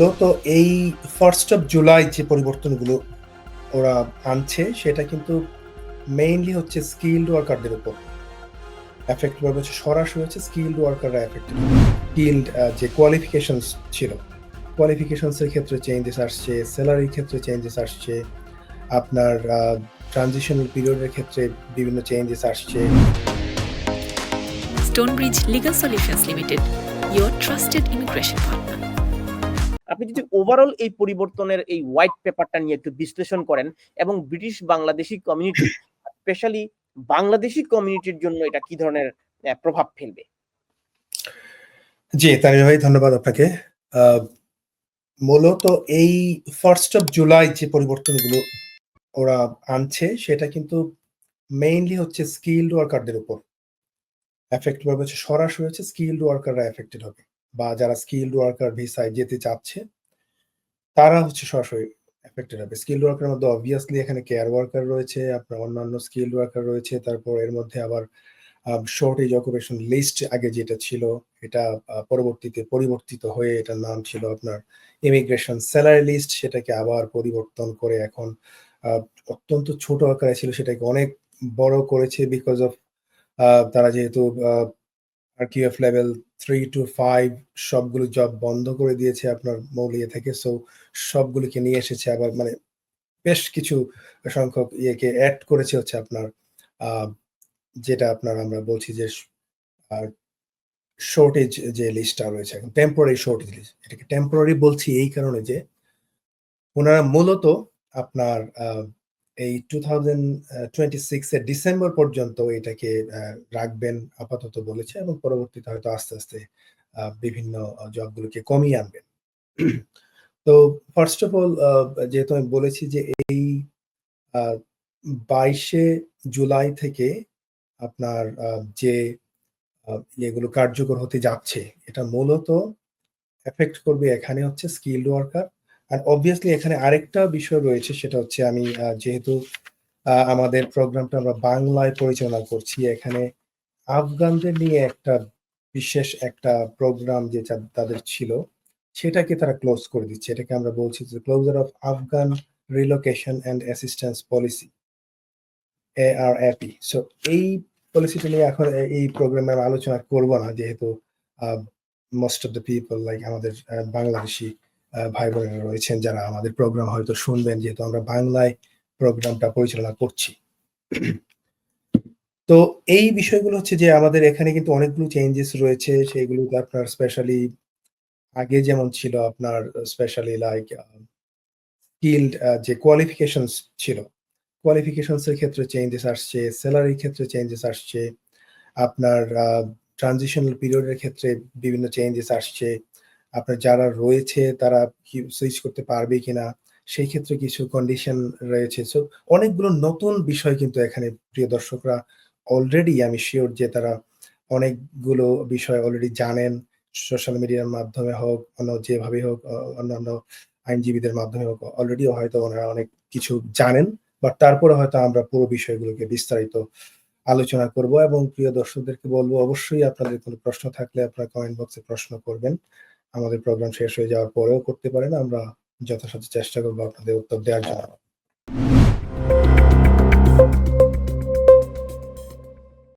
মূলত এই first of July যে পরিবর্তনগুলো ওরা আনছে সেটা কিন্তু মেইনলি হচ্ছে স্কিল্ড ওয়ার্কারদের উপর। এফেক্ট করবে হচ্ছে সরাসরি হচ্ছে স্কিল্ড ওয়ার্কাররা এফেক্টেড স্কিল্ড যে কোয়ালিফিকেশনস ছিল কোয়ালিফিকেশনসের ক্ষেত্রে চেঞ্জেস আসছে স্যালারির ক্ষেত্রে চেঞ্জেস আসছে আপনার ট্রানজিশনাল পিরিয়ডের ক্ষেত্রে বিভিন্ন চেঞ্জেস আসছে। Stonebridge Legal Solutions Limited, your trusted immigration partner. আপনি যদি ওভারঅল এই পরিবর্তনের এই হোয়াইট পেপারটা নিয়ে একটু বিশ্লেষণ করেন এবং British Bangladeshi community specially Bangladeshi কমিউনিটির জন্য এটা কি ধরনের প্রভাব ফেলবে? জি তানির ভাই, ধন্যবাদ আপনাকে। মূলত এই ফার্স্ট অফ জুলাই যে পরিবর্তনগুলো ওরা আনছে, সেটা কিন্তু মেইনলি হচ্ছে স্কিল্ড ওয়ার্কারদের উপর। এফেক্ট হচ্ছে, সরাসরি হচ্ছে স্কিল্ড ওয়ার্কাররা এফেক্টেড হবে। বা যারা স্কিল্ড ওয়ার্কার ভিসায় যেতে চাচ্ছে, তারা হচ্ছে সরাসরি এফেক্টেড হবে। স্কিল্ড ওয়ার্কারের মধ্যে অবভিয়াসলি এখানে কেয়ার ওয়ার্কার রয়েছে, আপনার অন্যান্য স্কিল্ড ওয়ার্কার রয়েছে, তারপর এর মধ্যে আবার শর্টেজ অকুপেশন লিস্ট আগে যেটা ছিল, এটা পরবর্তীতে পরিবর্তিত হয়ে এটার নাম ছিল আপনার ইমিগ্রেশন স্যালারি লিস্ট সেটাকে আবার পরিবর্তন করে এখন অত্যন্ত ছোট আকারে ছিল, সেটাকে অনেক বড় করেছে বিকজ অফ তারা যেহেতু RQF level three to five সবগুলো জব বন্ধ করে দিয়েছে আপনার মৌলিয়ে থেকে। সো সবগুলোকে নিয়ে এসেছে আবার মানে বেশ কিছু সংখ্যক ইয়েকে অ্যাড করেছে হচ্ছে আপনার যেটা আপনার আমরা বলছি যে শর্টেজ যে লিস্টটা রয়েছে এখন টেম্পোরারি শর্টেজ লিস্ট এটাকে টেম্পোরারি বলছি এই কারণে যে, ওনারা মূলত আপনার এই টু থাউজেন্ড টোয়েন্টি ডিসেম্বর পর্যন্ত এটাকে আহ, রাখবেন আপাতত বলেছে এবং পরবর্তীতে হয়তো আস্তে আস্তে আহ, বিভিন্ন জবগুলোকে কমিয়ে আনবেন। তো ফার্স্ট অফ অল যেহেতু আমি বলেছি যে এই বাইশে জুলাই থেকে আপনার যে ইয়েগুলো কার্যকর হতে যাচ্ছে এটা মূলত এফেক্ট করবে এখানে হচ্ছে স্কিল্ড ওয়ার্কার আর অবভিয়াসলি এখানে আরেকটা বিষয় রয়েছে, সেটা হচ্ছে আমি যেহেতু আমাদের প্রোগ্রামটা আমরা বাংলায় পরিচালনা করছি, এখানে আফগানদের নিয়ে একটা বিশেষ একটা প্রোগ্রাম যে তাদের ছিল, সেটাকে তারা ক্লোজ করে দিচ্ছে। এটাকে আমরা বলছি যে closure of Afghan relocation and assistance policy A R AP so এই পলিসিটা নিয়ে এখন এই প্রোগ্রামে আলোচনা করব না, যেহেতু most of the people like আমাদের বাংলাদেশি ভাই বোনেরা রয়েছেন যারা আমাদের প্রোগ্রাম হয়তো শুনবেন, যেহেতু আমরা বাংলায় প্রোগ্রামটা পরিচালনা করছি। তো এই বিষয়গুলো হচ্ছে যে আমাদের এখানে কিন্তু অনেকগুলো চেঞ্জেস রয়েছে সেগুলোতে আপনার স্পেশালি আগে যেমন ছিল আপনার স্পেশালি লাইক স্কিল্ড যে কোয়ালিফিকেশনস ছিল। কোয়ালিফিকেশনস এর ক্ষেত্রে চেঞ্জেস আসছে স্যালারির ক্ষেত্রে চেঞ্জেস আসছে, আপনার ট্রানজিশনাল পিরিয়ডের ক্ষেত্রে বিভিন্ন চেঞ্জেস আসছে। আপনার যারা রয়েছে, তারা কি সুইচ করতে পারবে কিনা, সেই ক্ষেত্রে কিছু কন্ডিশন রয়েছে। সো অনেকগুলো নতুন বিষয় কিন্তু এখানে প্রিয় দর্শকরা অলরেডি আমি শিওর যে তারা অনেকগুলো বিষয় অলরেডি জানেন সোশ্যাল মিডিয়ার মাধ্যমে হোক, অন্য যেভাবে হোক অন্যান্য আইনজীবীদের মাধ্যমে হোক অলরেডি হয়তো ওনারা অনেক কিছু জানেন বাট তারপরে হয়তো আমরা পুরো বিষয়গুলোকে বিস্তারিত আলোচনা করব এবং প্রিয় দর্শকদেরকে বলব, অবশ্যই আপনাদের কোনো প্রশ্ন থাকলে আপনারা কমেন্ট বক্সে প্রশ্ন করবেন। আমাদের প্রোগ্রাম শেষ হয়ে যাওয়ার পরেও করতে পারেন। আমরা যথাসাধ্য চেষ্টা করব আপনাদের উত্তর দেওয়ার জন্য।